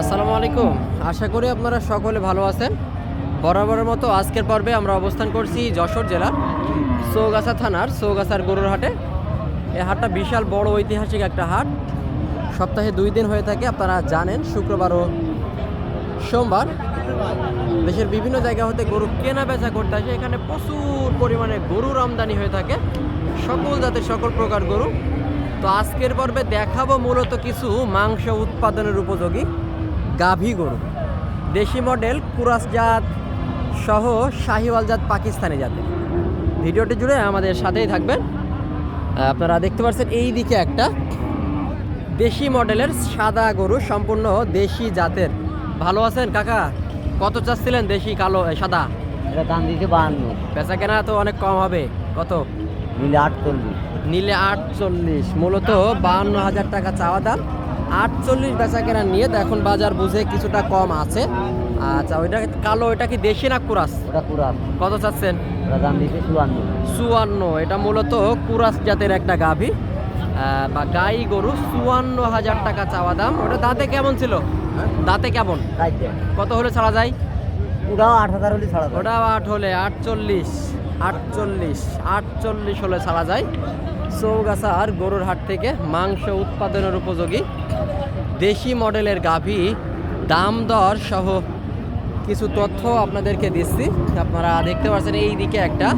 আসসালামু আলাইকুম। আশা করি আপনারা সকলে ভালো আছেন। বরাবরের মতো আজকের পর্বে আমরা অবস্থান করছি যশোর জেলার সৌগাছা থানার, চৌগাছার গরুর হাটে। এই হাটটা বিশাল বড় ঐতিহাসিক একটা হাট। সপ্তাহে দুই দিন হয়ে থাকে, আপনারা জানেন, শুক্রবার ও সোমবার। দেশের বিভিন্ন জায়গা হতে গরু কেনা বেচা করতে আসে। এখানে প্রচুর পরিমাণে গরুর আমদানি হয়ে থাকে। সকল জাতের, সকল প্রকার গরু। তো আজকের পর্বে দেখাবো মূলত কিছু মাংস উৎপাদনের উপযোগী। গাভী গরু। দেশি মডেল কুরাস জাত সহ শাহিওয়াল জাত পাকিস্তানি জাতের। ভিডিওটি জুড়ে আমাদের সাথেই থাকবেন। আপনারা দেখতে পাচ্ছেন এই দিকে একটা দেশি মডেলের সাদা গরু সম্পূর্ণ দেশি জাতের। ভালো আছেন কাকা? কত চাচ্ছিলেন দেশি কালো সাদা? এটা দাম দিয়েছে বাহান্ন। বেচা কেনা তো অনেক কম হবে। কত? মিলে আটচল্লিশ। নিলে আটচল্লিশ। মূলত বাহান্ন হাজার টাকা চাওয়া দাম। আটচল্লিশ বেচা কেনা নিয়ে তো এখন বাজার বুঝে কিছুটা কম আছে। আচ্ছা ওইটা কালো ওইটা কি দেশি না কুরাস? ওটা কুরাস। কত চাচ্ছেন? দাম দিয়েছে চুয়ান্ন। চুয়ান্ন এটা মূলত কুরাস জাতের একটা গাভী। বা গাই গরু চুয়ান্ন হাজার টাকা চাওয়া দাম। ওটা দাঁতে কেমন ছিল? দাঁতে কেমন? কত হলে ছাড়া যায়? ওটাও আট হাজার হলে ছাড়া দেয়। ওটা আট হলে আটচল্লিশ আটচল্লিশ আটচল্লিশ হলে ছাড়া যায়। চৌগাছার গরুর হাট থেকে মাংস উৎপাদনের উপযোগী দেশি মডেলের গাভী দাম দর সহ কিছু তথ্য আপনাদেরকে দিচ্ছি। আপনারা দেখতে পাচ্ছেন এই দিকে একটা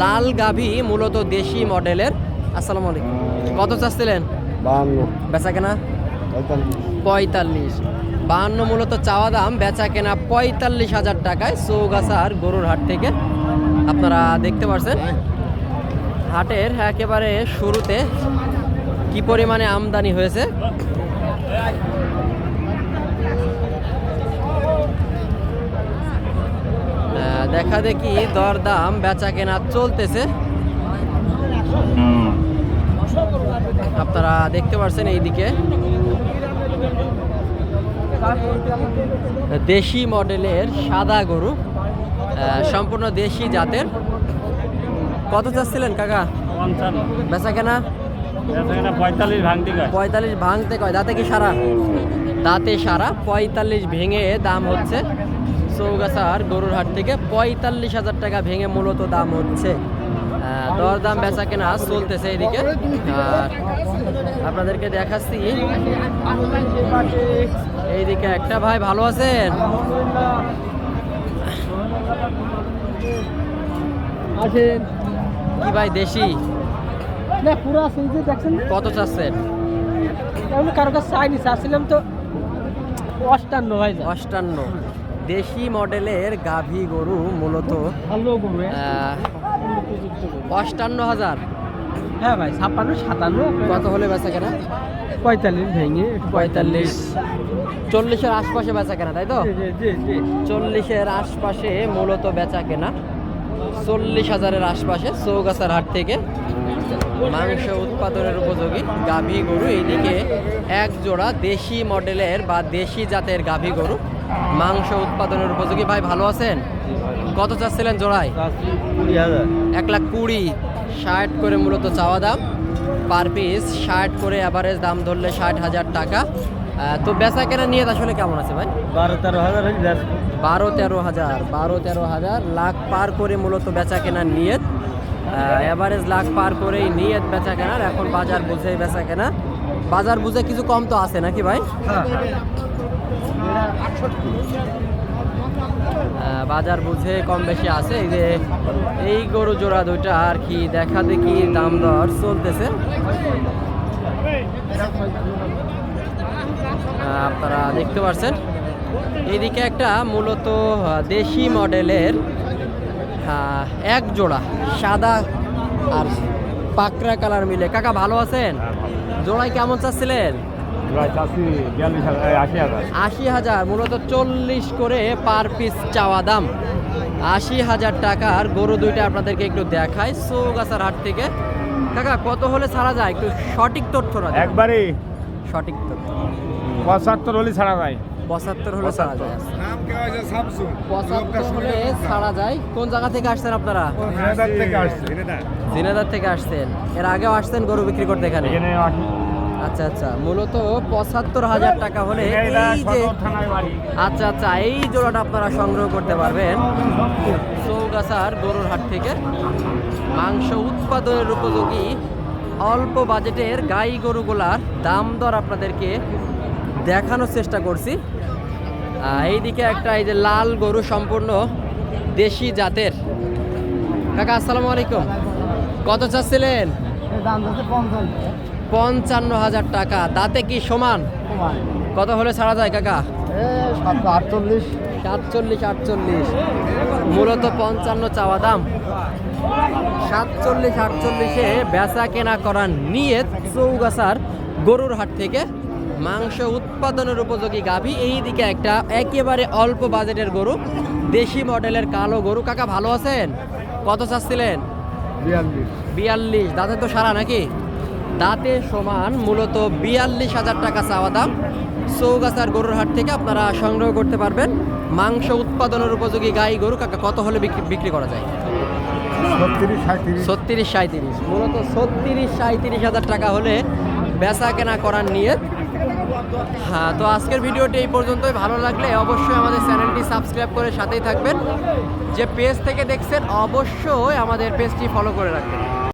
লাল গাভী মূলত দেশি মডেলের। আসসালামু আলাইকুম। কত চাচ্ছিলেন? বাহান্ন। বেচা কেনা? পঁয়তাল্লিশ। বাহান্ন মূলত চাওয়া দাম বেচা কেনা পঁয়তাল্লিশ হাজার টাকায় চৌগাছার গরুর হাট থেকে। আপনারা দেখতে পাচ্ছেন হাটের একেবারে শুরুতে কি পরিমাণে আমদানি হয়েছে? দেখা দেখি দরদাম বেচা কেনা চলতেছে। আপনারা দেখতে পাচ্ছেন এইদিকে। দেশি মডেলের সাদা গরু সম্পূর্ণ দেশি জাতের। কত চাচ্ছিলেন কাকা? পঞ্চান্ন। বেচা কেনা? পঁয়তাল্লিশ ভাঙতি পঁয়তাল্লিশ ভাঙতে কয়? দাঁতে কি সারা? দাঁতে সারা পঁয়তাল্লিশ ভেঙে দাম হচ্ছে চৌগাছার গরুর হাট থেকে পঁয়তাল্লিশ হাজার টাকা ভেঙে মূলত দাম হচ্ছে। দরদাম বেচা কেনা চলতেছে এদিকে আর আপনাদেরকে দেখাচ্ছি। এইদিকে একটা ভাই ভালো আছেন? আসেন। কি ভাই দেশি? না পুরা সেই যে দেখছেন কত চাচ্ছেন আমি কারও কাছে চাইনি চাচ্ছিলাম তো অষ্টান্ন হয় অষ্টান্ন। দেশি মডেলের গাভী গরু মূলত ভালো গরু অষ্টান্ন হাজার। হ্যাঁ ভাই ছাপ্পান্ন সাতান্ন। কত হলে বেচা কেনা? পঁয়তাল্লিশ ভেঙে পঁয়তাল্লিশ। চল্লিশের আশপাশে বেচা কেনা তাই তো। চল্লিশের আশপাশে মূলত বেচা কেনা। চল্লিশ হাজারের আশপাশে চৌগাছার হাট থেকে মাংস উৎপাদনের উপযোগী গাভী গরু। এইদিকে এক জোড়া দেশি মডেলের বা দেশি জাতের গাভী গরু। মাংস উৎপাদনের উপযোগী। ভাই ভালো আছেন? কত চাচ্ছিলেন জোড়ায়? কুড়ি হাজার। এক লাখ কুড়ি। ষাট করে মূলত চাওয়া দাম। পার পিস ষাট করে অ্যাভারেজ দাম ধরলে ষাট হাজার টাকা। তো বেচা কেনা নিয়ে আসলে কেমন আছে ভাই? বারো তেরো হাজার বারো তেরো হাজার বারো তেরো হাজার লাখ পার করে মূলত বেচা কেনার নিয়ত অ্যাভারেজ লাখ পার করেই নিয়ত বেচা কেনার এখন বাজার বুঝে বেচা কেনা বাজার বুঝে কিছু কম তো আছে নাকি ভাই? বাজার বুঝে কম বেশি আছে। এই যে এই গরু জোড়া দুইটা আর কি দেখা দেখি দাম দর চলতেছে। আপনারা দেখতে পাচ্ছেন এদিকে একটা মূলত দেশি মডেলের এক জোড়া সাদা আর পাকড়া কালার মিলে। কাকা ভালো আছেন? জোড়ায় কেমন চাচ্ছিলেন? আশি হাজার। মূলত চল্লিশ করে পার পিস চাওয়া দাম। আশি হাজার টাকার গরু দুইটা আপনাদেরকে একটু দেখায় চৌগাছার হাট থেকে। কাকা কত হলে ছাড়া যায়? একটু সঠিক তথ্য না একবারে। সঠিক তথ্য। পঁচাত্তর হলে ছাড়া যায়। পঁচাত্তর হলে ছাড়া যায়। পঁচাত্তর। হলে ছাড়া যায়। কোন জায়গা থেকে আসছেন আপনারা? থেকে আসছে জিনেদার। থেকে আসছেন। এর আগেও আসছেন গরু বিক্রি করতে এখানে? এখানে আচ্ছা আচ্ছা। মূলত পঁচাত্তর হাজার টাকা হলে এই যে আচ্ছা আচ্ছা। এই জোড়াটা আপনারা সংগ্রহ করতে পারবেন। চৌগাছার গরুর হাট থেকে। মাংস উৎপাদনের উপযোগী অল্প বাজেটের গাই গরুগুলার দাম দর আপনাদেরকে দেখানোর চেষ্টা করছি। এইদিকে একটা এই যে লাল গরু সম্পূর্ণ দেশি জাতের। কাকা, আসসালামু আলাইকুম। কত চাচ্ছিলেন? পঞ্চান্ন হাজার টাকা। দাঁতে কি সমান? কত হলে ছাড়া যায় কাকা? আটচল্লিশ সাতচল্লিশ, আটচল্লিশ। মূলত পঞ্চান্ন চাওয়া দাম। সাতচল্লিশ, আটচল্লিশে বেচা কেনা করার নিয়ে চৌগাছার গরুর হাট থেকে মাংস উৎপাদনের উপযোগী গাভী। এই দিকে একটা একেবারে অল্প বাজেটের গরু দেশি মডেলের কালো গরু। কাকা ভালো আছেন? কত চাচ্ছিলেন? বিয়াল্লিশ। দাঁতে তো সারা নাকি? দাঁতে সমান মূলত বিয়াল্লিশ হাজার টাকা চাওয়া দাম। চৌগাছার গরুর হাট থেকে আপনারা সংগ্রহ করতে পারবেন। মাংস উৎপাদনের উপযোগী গাই গরু কাকা কত হলে বিক্রি বিক্রি করা যায়? ছত্রিশ সাঁত্রিশ মূলত ছত্রিশ সাঁত্রিশ হাজার টাকা হলে বেচা কেনা করার নিয়ে হ্যাঁ তো আজকের ভিডিওটি এই পর্যন্তই। ভালো লাগলে অবশ্যই আমাদের চ্যানেলটি সাবস্ক্রাইব করে সাথেই থাকবেন। যে পেজ থেকে দেখছেন, অবশ্যই আমাদের পেজটি ফলো করে রাখবেন।